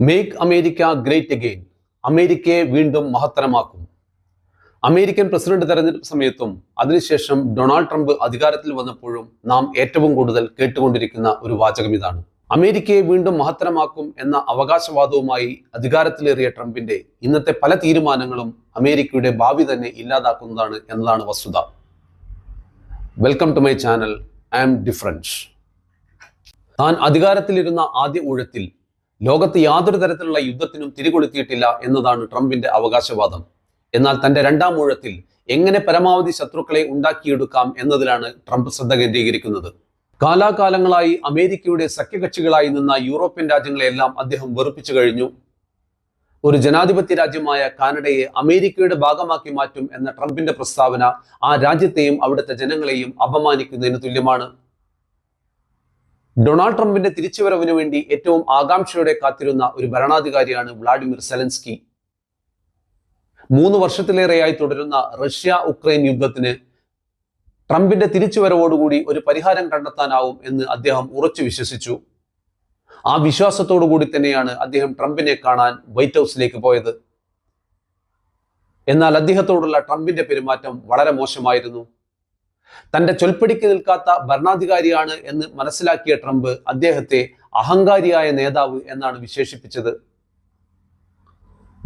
Make America great again അമേരിക്കയെ വീണ്ടും മഹത്തരമാക്കും. American president തെരഞ്ഞെടുപ്പ് സമയത്തും അതിനുശേഷം ഡൊണാൾഡ് ട്രംപ് അധികാരത്തിൽ വന്നപ്പോഴും നാം ഏറ്റവും കൂടുതൽ കേട്ടുകൊണ്ടിരിക്കുന്ന ഒരു വാചകം ഇതാണ്. അമേരിക്കയെ വീണ്ടും മഹത്തരമാക്കും എന്ന അവകാശവാദവുമായി അധികാരത്തിലേറിയ ട്രംപിന്റെ ഇന്നത്തെ പല തീരുമാനങ്ങളും അമേരിക്കയുടെ ഭാവി തന്നെ ഇല്ലാതാക്കുന്നതാണ് എന്നതാണ് വസ്തുത. Welcome to my channel I am difference താൻ അധികാരത്തിലിരുന്ന ആദ്യ ഊഴത്തിൽ ലോകത്ത് യാതൊരു തരത്തിലുള്ള യുദ്ധത്തിനും തിരികൊളുത്തിയിട്ടില്ല എന്നതാണ് ട്രംപിന്റെ അവകാശവാദം. എന്നാൽ തന്റെ രണ്ടാം ഊഴത്തിൽ എങ്ങനെ പരമാവധി ശത്രുക്കളെ ഉണ്ടാക്കിയെടുക്കാം എന്നതിലാണ് ട്രംപ് ശ്രദ്ധ കേന്ദ്രീകരിക്കുന്നത്. കാലാകാലങ്ങളായി അമേരിക്കയുടെ സഖ്യകക്ഷികളായി നിന്ന യൂറോപ്യൻ രാജ്യങ്ങളെല്ലാം അദ്ദേഹം വെറുപ്പിച്ചു കഴിഞ്ഞു. ഒരു ജനാധിപത്യ രാജ്യമായ കാനഡയെ അമേരിക്കയുടെ ഭാഗമാക്കി മാറ്റും എന്ന ട്രംപിന്റെ പ്രസ്താവന ആ രാജ്യത്തെയും അവിടുത്തെ ജനങ്ങളെയും അപമാനിക്കുന്നതിന് തുല്യമാണ്. ഡൊണാൾഡ് ട്രംപിന്റെ തിരിച്ചുവരവിന് വേണ്ടി ഏറ്റവും ആകാംക്ഷയോടെ കാത്തിരുന്ന ഒരു ഭരണാധികാരിയാണ് വ്ളാഡിമിർ സെലൻസ്കി. മൂന്ന് വർഷത്തിലേറെയായി തുടരുന്ന റഷ്യ ഉക്രൈൻ യുദ്ധത്തിന് ട്രംപിന്റെ തിരിച്ചുവരവോടുകൂടി ഒരു പരിഹാരം കണ്ടെത്താനാവും എന്ന് അദ്ദേഹം ഉറച്ചു വിശ്വസിച്ചു. ആ വിശ്വാസത്തോടു കൂടി തന്നെയാണ് അദ്ദേഹം ട്രംപിനെ കാണാൻ വൈറ്റ് ഹൗസിലേക്ക് പോയത്. എന്നാൽ അദ്ദേഹത്തോടുള്ള ട്രംപിന്റെ പെരുമാറ്റം വളരെ മോശമായിരുന്നു. തന്റെ ചൊൽപ്പടിക്ക് നിൽക്കാത്ത ഭരണാധികാരിയാണ് എന്ന് മനസ്സിലാക്കിയ ട്രംപ് അദ്ദേഹത്തെ അഹങ്കാരിയായ നേതാവ് എന്നാണ് വിശേഷിപ്പിച്ചത്.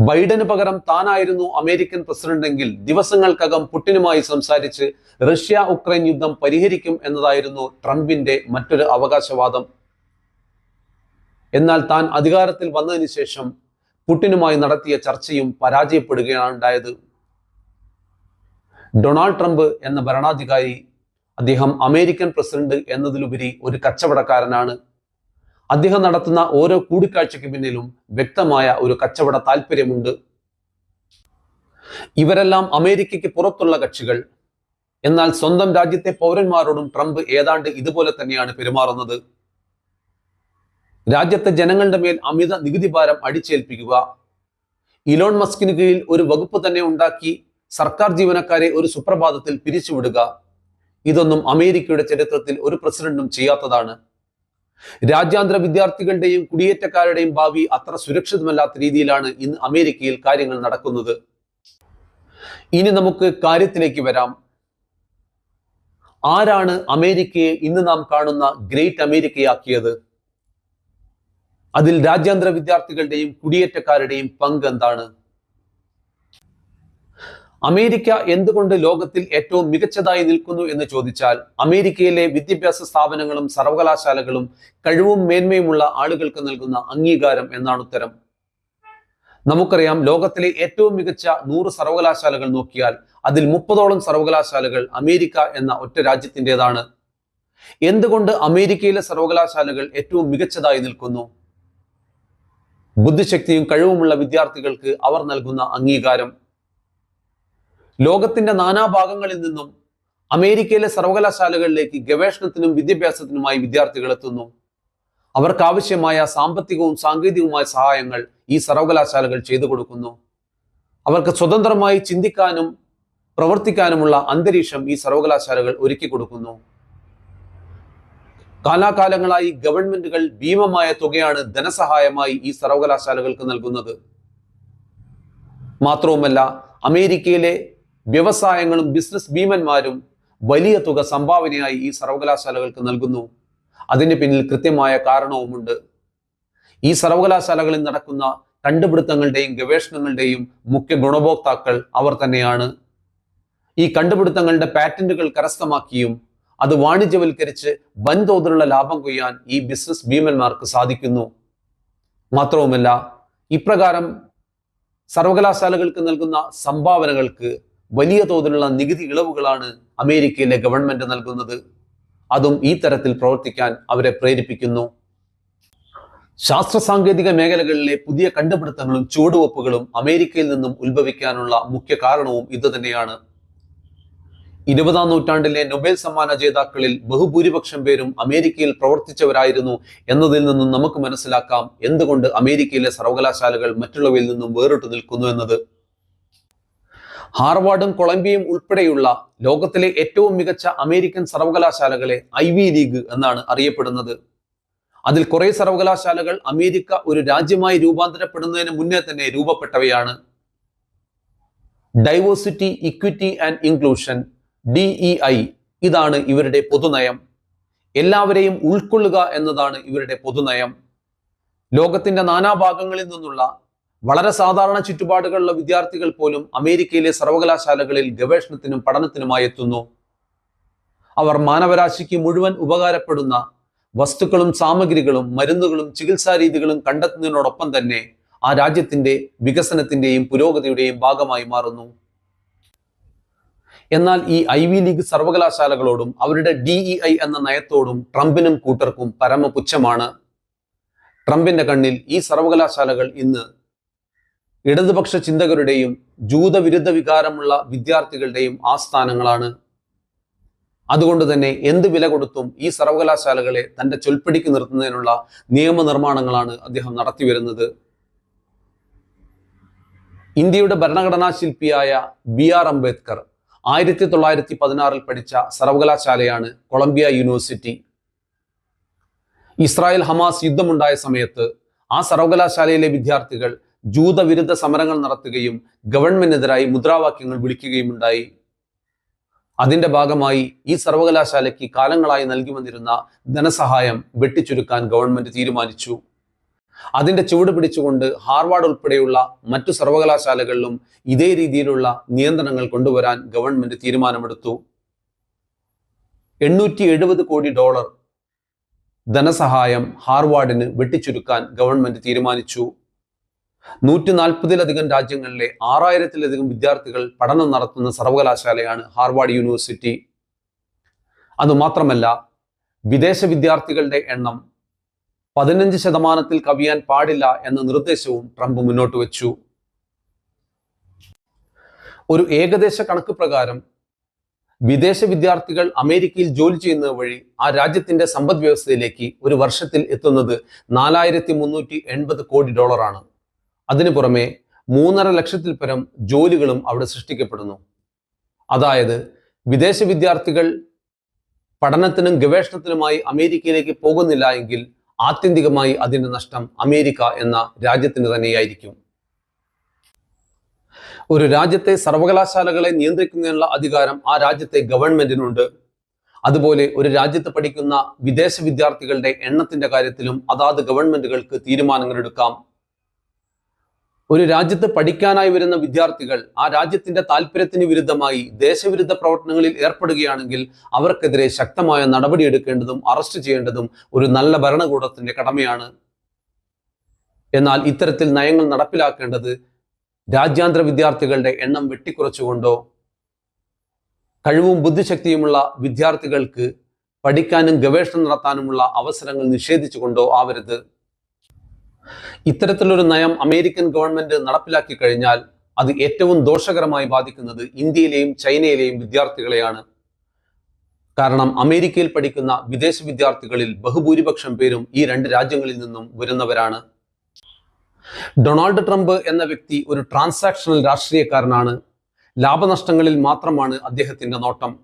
ബൈഡന് പകരം താനായിരുന്നു അമേരിക്കൻ പ്രസിഡന്റെങ്കിൽ ദിവസങ്ങൾക്കകം പുട്ടിനുമായി സംസാരിച്ച് റഷ്യ ഉക്രൈൻ യുദ്ധം പരിഹരിക്കും എന്നതായിരുന്നു ട്രംപിന്റെ മറ്റൊരു അവകാശവാദം. എന്നാൽ താൻ അധികാരത്തിൽ വന്നതിന് ശേഷം പുട്ടിനുമായി നടത്തിയ ചർച്ചയും പരാജയപ്പെടുകയാണ് ഉണ്ടായത്. ഡൊണാൾഡ് ട്രംപ് എന്ന ഭരണാധികാരി അദ്ദേഹം അമേരിക്കൻ പ്രസിഡന്റ് എന്നതിലുപരി ഒരു കച്ചവടക്കാരനാണ്. അദ്ദേഹം നടത്തുന്ന ഓരോ കൂടിക്കാഴ്ചയ്ക്ക് പിന്നിലും വ്യക്തമായ ഒരു കച്ചവട താല്പര്യമുണ്ട് ഇവരെല്ലാം അമേരിക്കയ്ക്ക് പുറത്തുള്ള കക്ഷികൾ. എന്നാൽ സ്വന്തം രാജ്യത്തെ പൗരന്മാരോടും ട്രംപ് ഏതാണ്ട് ഇതുപോലെ തന്നെയാണ് പെരുമാറുന്നത്. രാജ്യത്തെ ജനങ്ങളുടെ മേൽ അമിത നികുതി ഭാരം അടിച്ചേൽപ്പിക്കുക. ഇലോൺ മസ്കിന് കീഴിൽ ഒരു വകുപ്പ് തന്നെ ഉണ്ടാക്കി സർക്കാർ ജീവനക്കാരെ ഒരു സുപ്രഭാതത്തിൽ പിരിച്ചുവിടുക ഇതൊന്നും അമേരിക്കയുടെ ചരിത്രത്തിൽ ഒരു പ്രസിഡന്റും ചെയ്യാത്തതാണ്. രാജ്യാന്തര വിദ്യാർത്ഥികളുടെയും കുടിയേറ്റക്കാരുടെയും ഭാവി അത്ര സുരക്ഷിതമല്ലാത്ത രീതിയിലാണ് ഇന്ന് അമേരിക്കയിൽ കാര്യങ്ങൾ നടക്കുന്നത്. ഇനി നമുക്ക് കാര്യത്തിലേക്ക് വരാം. ആരാണ് അമേരിക്കയെ ഇന്ന് നാം കാണുന്ന ഗ്രേറ്റ് അമേരിക്കയാക്കിയത്? അതിൽ രാജ്യാന്തര വിദ്യാർത്ഥികളുടെയും കുടിയേറ്റക്കാരുടെയും പങ്ക് എന്താണ്? അമേരിക്ക എന്തുകൊണ്ട് ലോകത്തിൽ ഏറ്റവും മികച്ചതായി നിൽക്കുന്നു എന്ന് ചോദിച്ചാൽ അമേരിക്കയിലെ വിദ്യാഭ്യാസ സ്ഥാപനങ്ങളും സർവകലാശാലകളും കഴിവും മേന്മയുമുള്ള ആളുകൾക്ക് നൽകുന്ന അംഗീകാരം എന്നാണ് ഉത്തരം. നമുക്കറിയാം ലോകത്തിലെ ഏറ്റവും മികച്ച നൂറ് സർവകലാശാലകൾ നോക്കിയാൽ അതിൽ മുപ്പതോളം സർവകലാശാലകൾ അമേരിക്ക എന്ന ഒറ്റ രാജ്യത്തിന്റെതാണ്. എന്തുകൊണ്ട് അമേരിക്കയിലെ സർവകലാശാലകൾ ഏറ്റവും മികച്ചതായി നിൽക്കുന്നു? ബുദ്ധിശക്തിയും കഴിവുമുള്ള വിദ്യാർത്ഥികൾക്ക് അവർ നൽകുന്ന അംഗീകാരം. ലോകത്തിന്റെ നാനാഭാഗങ്ങളിൽ നിന്നും അമേരിക്കയിലെ സർവകലാശാലകളിലേക്ക് ഗവേഷണത്തിനും വിദ്യാഭ്യാസത്തിനുമായി വിദ്യാർത്ഥികൾ എത്തുന്നു. അവർക്കാവശ്യമായ സാമ്പത്തികവും സാങ്കേതികവുമായ സഹായങ്ങൾ ഈ സർവകലാശാലകൾ ചെയ്തു കൊടുക്കുന്നു. അവർക്ക് സ്വതന്ത്രമായി ചിന്തിക്കാനും പ്രവർത്തിക്കാനുമുള്ള അന്തരീക്ഷം ഈ സർവകലാശാലകൾ ഒരുക്കി കൊടുക്കുന്നു. കാലാകാലങ്ങളായി ഗവൺമെന്റുകൾ ഭീമമായ തുകയാണ് ധനസഹായമായി ഈ സർവകലാശാലകൾക്ക് നൽകുന്നത്. മാത്രവുമല്ല അമേരിക്കയിലെ വ്യവസായങ്ങളും ബിസിനസ് ഭീമന്മാരും വലിയ തുക സംഭാവനയായി ഈ സർവകലാശാലകൾക്ക് നൽകുന്നു. അതിന് പിന്നിൽ കൃത്യമായ കാരണവുമുണ്ട്. ഈ സർവകലാശാലകളിൽ നടക്കുന്ന കണ്ടുപിടുത്തങ്ങളുടെയും ഗവേഷണങ്ങളുടെയും മുഖ്യ ഗുണഭോക്താക്കൾ അവർ തന്നെയാണ്. ഈ കണ്ടുപിടുത്തങ്ങളുടെ പാറ്റന്റുകൾ കരസ്ഥമാക്കിയും അത് വാണിജ്യവൽക്കരിച്ച് വൻതോതിലുള്ള ലാഭം കൊയ്യാൻ ഈ ബിസിനസ് ഭീമന്മാർക്ക് സാധിക്കുന്നു. മാത്രവുമല്ല ഇപ്രകാരം സർവകലാശാലകൾക്ക് നൽകുന്ന സംഭാവനകൾക്ക് വലിയ തോതിലുള്ള നികുതി ഇളവുകളാണ് അമേരിക്കയിലെ ഗവൺമെന്റ് നൽകുന്നത്. അതും ഈ തരത്തിൽ പ്രവർത്തിക്കാൻ അവരെ പ്രേരിപ്പിക്കുന്നു. ശാസ്ത്ര സാങ്കേതിക മേഖലകളിലെ പുതിയ കണ്ടുപിടുത്തങ്ങളും ചുവടുവെപ്പുകളും അമേരിക്കയിൽ നിന്നും ഉത്ഭവിക്കാനുള്ള മുഖ്യ കാരണവും ഇതുതന്നെയാണ് ഇരുപതാം നൂറ്റാണ്ടിലെ നൊബേൽ സമ്മാന ജേതാക്കളിൽ ബഹുഭൂരിപക്ഷം പേരും അമേരിക്കയിൽ പ്രവർത്തിച്ചവരായിരുന്നു എന്നതിൽ നിന്നും നമുക്ക് മനസ്സിലാക്കാം എന്തുകൊണ്ട് അമേരിക്കയിലെ സർവകലാശാലകൾ മറ്റുള്ളവയിൽ നിന്നും വേറിട്ട് നിൽക്കുന്നു എന്നത്. ഹാർവാർഡും കൊളംബിയയും ഉൾപ്പെടെയുള്ള ലോകത്തിലെ ഏറ്റവും മികച്ച അമേരിക്കൻ സർവകലാശാലകളെ ഐ വി ലീഗ് എന്നാണ് അറിയപ്പെടുന്നത്. അതിൽ കുറെ സർവകലാശാലകൾ അമേരിക്ക ഒരു രാജ്യമായി രൂപാന്തരപ്പെടുന്നതിന് മുന്നേ തന്നെ രൂപപ്പെട്ടവയാണ്. Diversity equity and inclusion DEI ഇതാണ് ഇവരുടെ പൊതുനയം. എല്ലാവരെയും ഉൾക്കൊള്ളുക എന്നതാണ് ഇവരുടെ പൊതുനയം. ലോകത്തിന്റെ നാനാഭാഗങ്ങളിൽ നിന്നുള്ള വളരെ സാധാരണ ചുറ്റുപാടുകളിലെ വിദ്യാർത്ഥികൾ പോലും അമേരിക്കയിലെ സർവകലാശാലകളിൽ ഗവേഷണത്തിനും പഠനത്തിനുമായി എത്തുന്നു. അവർ മാനവരാശിക്ക് മുഴുവൻ ഉപകാരപ്പെടുന്ന വസ്തുക്കളും സാമഗ്രികളും മരുന്നുകളും ചികിത്സാ രീതികളും കണ്ടെത്തുന്നതിനോടൊപ്പം തന്നെ ആ രാജ്യത്തിന്റെ വികസനത്തിന്റെയും പുരോഗതിയുടെയും ഭാഗമായി മാറുന്നു. എന്നാൽ ഈ ഐ വി ലീഗ് സർവകലാശാലകളോടും അവരുടെ ഡിഇഐ എന്ന നയത്തോടും ട്രംപിനും കൂട്ടർക്കും പരമപുച്ഛമാണ്. ട്രംപിന്റെ കണ്ണിൽ ഈ സർവകലാശാലകൾ ഇന്ന് ഇടതുപക്ഷ ചിന്തകരുടെയും ജൂതവിരുദ്ധ വികാരമുള്ള വിദ്യാർത്ഥികളുടെയും ആസ്ഥാനങ്ങളാണ്. അതുകൊണ്ട് തന്നെ എന്ത് വില കൊടുത്തും ഈ സർവകലാശാലകളെ തന്റെ ചൊൽപ്പടിക്ക് നിർത്തുന്നതിനുള്ള നിയമനിർമ്മാണങ്ങളാണ് അദ്ദേഹം നടത്തിവരുന്നത് ഇന്ത്യയുടെ ഭരണഘടനാ ശില്പിയായ ബി ആർ അംബേദ്കർ ആയിരത്തി തൊള്ളായിരത്തി പതിനാറിൽ പഠിച്ച സർവകലാശാലയാണ് കൊളംബിയ യൂണിവേഴ്സിറ്റി. ഇസ്രായേൽ ഹമാസ് യുദ്ധമുണ്ടായ സമയത്ത് ആ സർവകലാശാലയിലെ വിദ്യാർത്ഥികൾ ജൂതവിരുദ്ധ സമരങ്ങൾ നടത്തുകയും ഗവൺമെന്റിനെതിരായി മുദ്രാവാക്യങ്ങൾ വിളിക്കുകയും ഉണ്ടായി അതിന്റെ ഭാഗമായി ഈ സർവകലാശാലയ്ക്ക് കാലങ്ങളായി നൽകി വന്നിരുന്ന ധനസഹായം വെട്ടിച്ചുരുക്കാൻ ഗവൺമെന്റ് തീരുമാനിച്ചു. അതിന്റെ ചുവട് പിടിച്ചുകൊണ്ട് ഹാർവാർഡ് ഉൾപ്പെടെയുള്ള മറ്റു സർവകലാശാലകളിലും ഇതേ രീതിയിലുള്ള നിയന്ത്രണങ്ങൾ കൊണ്ടുവരാൻ ഗവൺമെന്റ് തീരുമാനമെടുത്തു. എണ്ണൂറ്റി എഴുപത് കോടി ഡോളർ ധനസഹായം ഹാർവാർഡിന് വെട്ടിച്ചുരുക്കാൻ ഗവൺമെന്റ് തീരുമാനിച്ചു. നൂറ്റി നാൽപ്പതിലധികം രാജ്യങ്ങളിലെ ആറായിരത്തിലധികം വിദ്യാർത്ഥികൾ പഠനം നടത്തുന്ന സർവകലാശാലയാണ് ഹാർവാർഡ് യൂണിവേഴ്സിറ്റി. അതുമാത്രമല്ല വിദേശ വിദ്യാർത്ഥികളുടെ എണ്ണം പതിനഞ്ച് ശതമാനത്തിൽ കവിയാൻ പാടില്ല എന്ന നിർദ്ദേശവും ട്രംപ് മുന്നോട്ട് വെച്ചു. ഒരു ഏകദേശ കണക്ക് പ്രകാരം വിദേശ വിദ്യാർത്ഥികൾ അമേരിക്കയിൽ ജോലി ചെയ്യുന്നത് വഴി ആ രാജ്യത്തിന്റെ സമ്പദ് വ്യവസ്ഥയിലേക്ക് ഒരു വർഷത്തിൽ എത്തുന്നത് നാലായിരത്തി മുന്നൂറ്റി എൺപത് കോടി ഡോളറാണ്. അതിനു പുറമെ മൂന്നര ലക്ഷത്തിൽ പരം ജോലികളും അവിടെ സൃഷ്ടിക്കപ്പെടുന്നു. അതായത് വിദേശ വിദ്യാർത്ഥികൾ പഠനത്തിനും ഗവേഷണത്തിനുമായി അമേരിക്കയിലേക്ക് പോകുന്നില്ല എങ്കിൽ ആത്യന്തികമായി അതിന്റെ നഷ്ടം അമേരിക്ക എന്ന രാജ്യത്തിന് തന്നെയായിരിക്കും. ഒരു രാജ്യത്തെ സർവകലാശാലകളെ നിയന്ത്രിക്കുന്നതിനുള്ള അധികാരം ആ രാജ്യത്തെ ഗവൺമെന്റിനുണ്ട്. അതുപോലെ ഒരു രാജ്യത്ത് പഠിക്കുന്ന വിദേശ വിദ്യാർത്ഥികളുടെ എണ്ണത്തിന്റെ കാര്യത്തിലും അതാത് ഗവൺമെന്റുകൾക്ക് തീരുമാനങ്ങൾ എടുക്കാം ഒരു രാജ്യത്ത് പഠിക്കാനായി വരുന്ന വിദ്യാർത്ഥികൾ ആ രാജ്യത്തിന്റെ താല്പര്യത്തിന് വിരുദ്ധമായി ദേശവിരുദ്ധ പ്രവർത്തനങ്ങളിൽ ഏർപ്പെടുകയാണെങ്കിൽ അവർക്കെതിരെ ശക്തമായ നടപടിയെടുക്കേണ്ടതും അറസ്റ്റ് ചെയ്യേണ്ടതും ഒരു നല്ല ഭരണകൂടത്തിന്റെ കടമയാണ്. എന്നാൽ ഇത്തരത്തിൽ നയങ്ങൾ നടപ്പിലാക്കേണ്ടത് രാജ്യാന്തര വിദ്യാർത്ഥികളുടെ എണ്ണം വെട്ടിക്കുറച്ചുകൊണ്ടോ? കഴിവും ബുദ്ധിശക്തിയുമുള്ള വിദ്യാർത്ഥികൾക്ക് പഠിക്കാനും ഗവേഷണം നടത്താനുമുള്ള അവസരങ്ങൾ നിഷേധിച്ചുകൊണ്ടോ ആവരുത്? ഇത്തരത്തിലൊരു നയം അമേരിക്കൻ ഗവൺമെന്റ് നടപ്പിലാക്കി കഴിഞ്ഞാൽ അത് ഏറ്റവും ദോഷകരമായി ബാധിക്കുന്നത് ഇന്ത്യയിലെയും ചൈനയിലെയും വിദ്യാർത്ഥികളെയാണ്. കാരണം അമേരിക്കയിൽ പഠിക്കുന്ന വിദേശ വിദ്യാർത്ഥികളിൽ ബഹുഭൂരിപക്ഷം പേരും ഈ രണ്ട് രാജ്യങ്ങളിൽ നിന്നും വരുന്നവരാണ്. ഡൊണാൾഡ് ട്രംപ് എന്ന വ്യക്തി ഒരു ട്രാൻസാക്ഷണൽ രാഷ്ട്രീയക്കാരനാണ്. ലാഭനഷ്ടങ്ങളിൽ മാത്രമാണ് അദ്ദേഹത്തിന്റെ നോട്ടം.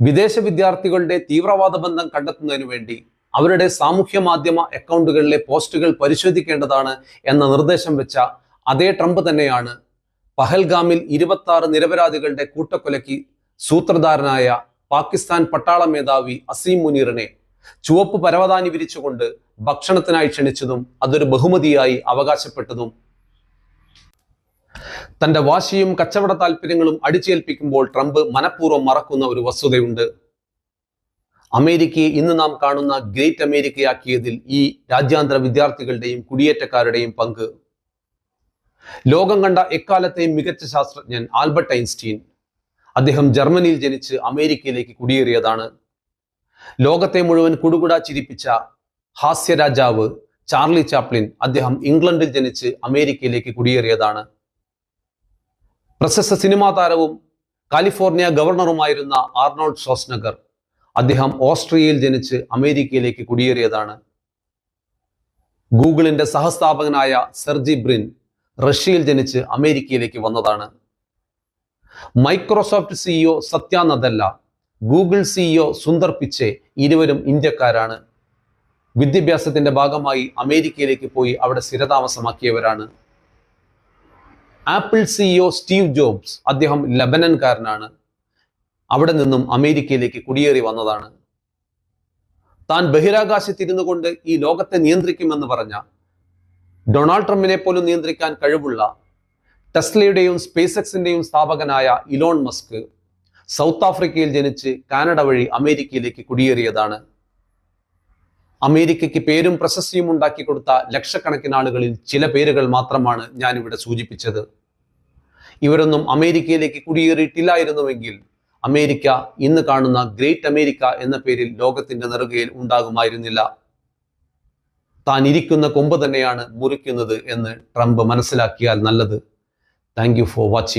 വിദേശ വിദ്യാർത്ഥികളുടെ തീവ്രവാദ ബന്ധം കണ്ടെത്തുന്നതിനു വേണ്ടി അവരുടെ സാമൂഹ്യ മാധ്യമ അക്കൗണ്ടുകളിലെ പോസ്റ്റുകൾ പരിശോധിക്കേണ്ടതാണ് എന്ന നിർദ്ദേശം വെച്ച അതേ ട്രംപ് തന്നെയാണ് പഹൽഗാമിൽ ഇരുപത്തി നിരപരാധികളുടെ കൂട്ടക്കൊലയ്ക്ക് സൂത്രധാരനായ പാകിസ്ഥാൻ പട്ടാള മേധാവി അസീം മുനീറിനെ ചുവപ്പ് പരവതാനി വിരിച്ചുകൊണ്ട് ഭക്ഷണത്തിനായി ക്ഷണിച്ചതും അതൊരു ബഹുമതിയായി അവകാശപ്പെട്ടതും. തന്റെ വാശിയും കച്ചവട താല്പര്യങ്ങളും അടിച്ചേൽപ്പിക്കുമ്പോൾ ട്രംപ് മനഃപൂർവം മറക്കുന്ന ഒരു വസ്തുതയുണ്ട്. അമേരിക്കയെ ഇന്ന് നാം കാണുന്ന ഗ്രേറ്റ് അമേരിക്കയാക്കിയതിൽ ഈ രാജ്യാന്തര വിദ്യാർത്ഥികളുടെയും കുടിയേറ്റക്കാരുടെയും പങ്ക്. ലോകം കണ്ട എക്കാലത്തെയും മികച്ച ശാസ്ത്രജ്ഞൻ ആൽബർട്ട് ഐൻസ്റ്റീൻ. അദ്ദേഹം ജർമ്മനിയിൽ ജനിച്ച് അമേരിക്കയിലേക്ക് കുടിയേറിയതാണ്. ലോകത്തെ മുഴുവൻ കുടുകുടാ ചിരിപ്പിച്ച ഹാസ്യരാജാവ് ചാർലി ചാപ്ലിൻ അദ്ദേഹം ഇംഗ്ലണ്ടിൽ ജനിച്ച് അമേരിക്കയിലേക്ക് കുടിയേറിയതാണ്. പ്രശസ്ത സിനിമാ താരവും കാലിഫോർണിയ ഗവർണറുമായിരുന്ന ആർണോൾഡ് ഷോസ്നഗർ അദ്ദേഹം ഓസ്ട്രിയയിൽ ജനിച്ച് അമേരിക്കയിലേക്ക് കുടിയേറിയതാണ്. ഗൂഗിളിന്റെ സഹസ്ഥാപകനായ സെർജി ബ്രിൻ റഷ്യയിൽ ജനിച്ച് അമേരിക്കയിലേക്ക് വന്നതാണ്. Microsoft CEO Satya Nadella Google CEO Sundar Pichai ഇരുവരും ഇന്ത്യക്കാരാണ്. വിദ്യാഭ്യാസത്തിന്റെ ഭാഗമായി അമേരിക്കയിലേക്ക് പോയി അവിടെ സ്ഥിരതാമസമാക്കിയവരാണ്. ആപ്പിൾ സിഇഒ സ്റ്റീവ് ജോബ്സ് അദ്ദേഹം ലബനൻകാരനാണ്. അവിടെ നിന്നും അമേരിക്കയിലേക്ക് കുടിയേറി വന്നതാണ്. താൻ ബഹിരാകാശത്തിരുന്നു കൊണ്ട് ഈ ലോകത്തെ നിയന്ത്രിക്കുമെന്ന് പറഞ്ഞ ഡൊണാൾഡ് ട്രംപിനെ പോലും നിയന്ത്രിക്കാൻ കഴിവുള്ള ടെസ്ലയുടെയും സ്പേസ് എക്സിന്റെയും സ്ഥാപകനായ ഇലോൺ മസ്ക് സൗത്ത് ആഫ്രിക്കയിൽ ജനിച്ച് കാനഡ വഴി അമേരിക്കയിലേക്ക് കുടിയേറിയതാണ്. അമേരിക്കയ്ക്ക് പേരും പ്രശസ്തിയും ഉണ്ടാക്കി കൊടുത്ത ലക്ഷക്കണക്കിന് ആളുകളിൽ ചില പേരുകൾ മാത്രമാണ് ഞാനിവിടെ സൂചിപ്പിച്ചത്. ഇവരൊന്നും അമേരിക്കയിലേക്ക് കുടിയേറിയിട്ടില്ലായിരുന്നുവെങ്കിൽ അമേരിക്ക ഇന്ന് കാണുന്ന ഗ്രേറ്റ് അമേരിക്ക എന്ന പേരിൽ ലോകത്തിന്റെ നെറുകയിൽ ഉണ്ടാകുമായിരുന്നില്ല. താൻ ഇരിക്കുന്ന കൊമ്പ് തന്നെയാണ് മുറിക്കുന്നത് എന്ന് ട്രംപ് മനസ്സിലാക്കിയാൽ നല്ലത്. Thank for watching